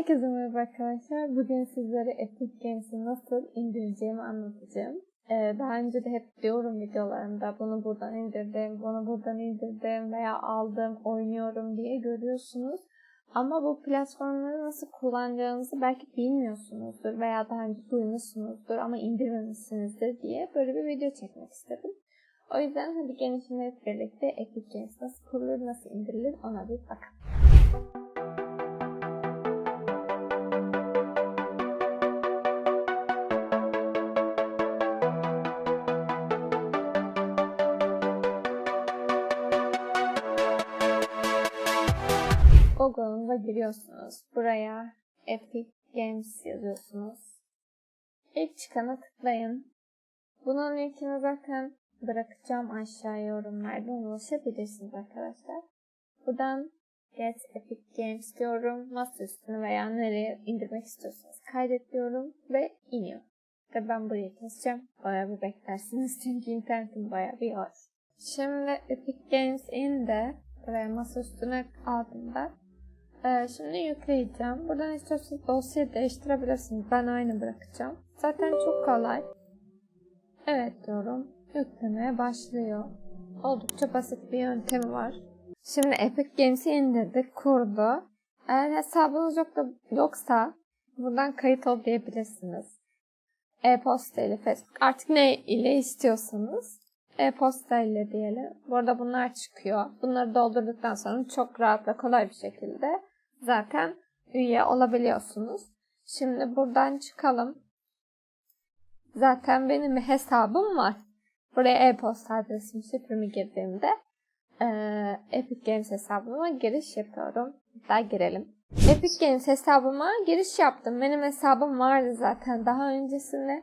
Herkese merhaba arkadaşlar. Bugün sizlere Epic Games'i nasıl indireceğimi anlatacağım. Ee, daha önce de hep diyorum videolarımda bunu buradan indirdim, bunu buradan indirdim veya aldım, oynuyorum diye görüyorsunuz. Ama bu platformları nasıl kullanacağınızı belki bilmiyorsunuzdur veya daha önce duymuşsunuzdur ama indirmemişsinizdir diye böyle bir video çekmek istedim. O yüzden hadi gelin şimdi hep birlikte Epic Games nasıl kurulur, nasıl indirilir ona bir bakalım. Google'unuza giriyorsunuz. Buraya Epic Games yazıyorsunuz. İlk çıkana tıklayın. Bunun linkini zaten bırakacağım aşağı yorumlarda ulaşabilirsiniz arkadaşlar. Buradan Get Epic Games diyorum. Masa üstüne veya nereye indirmek istiyorsanız kaydet diyorum ve iniyor. Ve ben burayı keseceğim. Bayağı bir beklersiniz çünkü internetim bayağı bir yavaş. Şimdi Epic Games indi. Buraya masa üstüne aldım ben. Ee, şimdi yükleyeceğim. Buradan istiyorsanız dosyayı değiştirebilirsiniz. Ben aynı bırakacağım. Zaten çok kolay. Evet diyorum. Yüklemeye başlıyor. Oldukça basit bir yöntemi var. Şimdi Epic Games'i indirdik, kurdu. Eğer hesabınız yok da, yoksa buradan kayıt ol diyebilirsiniz. E-posta ile Facebook artık ne ile istiyorsanız e-posta ile diyelim. Bu arada bunlar çıkıyor. Bunları doldurduktan sonra çok rahat ve kolay bir şekilde zaten üye olabiliyorsunuz. Şimdi buradan çıkalım. Zaten benim bir hesabım var. Buraya e-posta adresimi şifremi girdiğimde Epic Games hesabıma giriş yapıyorum. Hatta girelim. Epic Games hesabıma giriş yaptım. Benim hesabım vardı zaten daha öncesinde.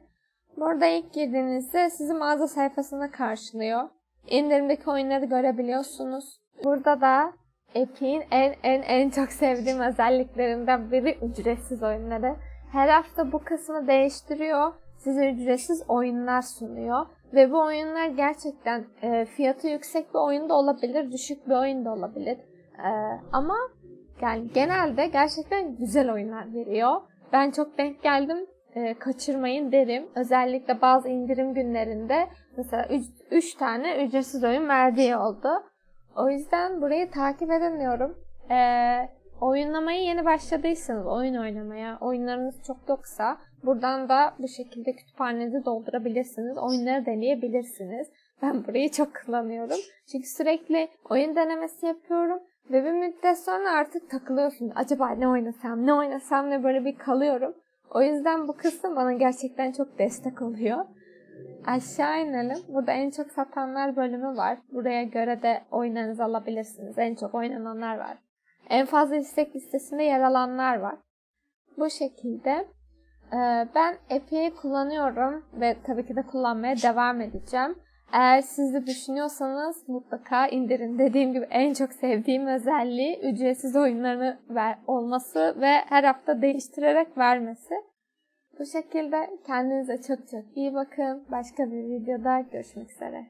Burada ilk girdiğinizde sizi mağaza sayfasına karşılıyor. İndirimdeki oyunları görebiliyorsunuz. Burada da Epic'in en en en çok sevdiğim özelliklerinden biri ücretsiz oyunları. Her hafta bu kısmı değiştiriyor. Size ücretsiz oyunlar sunuyor. Ve bu oyunlar gerçekten e, fiyatı yüksek bir oyun da olabilir, düşük bir oyun da olabilir. E, ama yani genelde gerçekten güzel oyunlar veriyor. Ben çok denk geldim e, kaçırmayın derim. Özellikle bazı indirim günlerinde mesela 3 tane ücretsiz oyun verdiği oldu. O yüzden burayı takip edin diyorum. E, oyunlamaya yeni başladıysanız oyun oynamaya, oyunlarınız çok yoksa buradan da bu şekilde kütüphanenizi doldurabilirsiniz. Oyunları deneyebilirsiniz. Ben burayı çok kullanıyorum. Çünkü sürekli oyun denemesi yapıyorum. Ve bir müddet sonra artık takılıyorsun. Acaba ne oynasam, ne oynasam ne böyle bir kalıyorum. O yüzden bu kısım bana gerçekten çok destek oluyor. Aşağı inelim. Burada en çok satanlar bölümü var. Buraya göre de oyunlarınızı alabilirsiniz. En çok oynananlar var. En fazla istek listesinde yer alanlar var. Bu şekilde ben Epic'i kullanıyorum ve tabii ki de kullanmaya devam edeceğim. Eğer siz de düşünüyorsanız mutlaka indirin. Dediğim gibi en çok sevdiğim özelliği ücretsiz oyunlarını ver, olması ve her hafta değiştirerek vermesi. Bu şekilde kendinize çok çok iyi bakın. Başka bir videoda görüşmek üzere.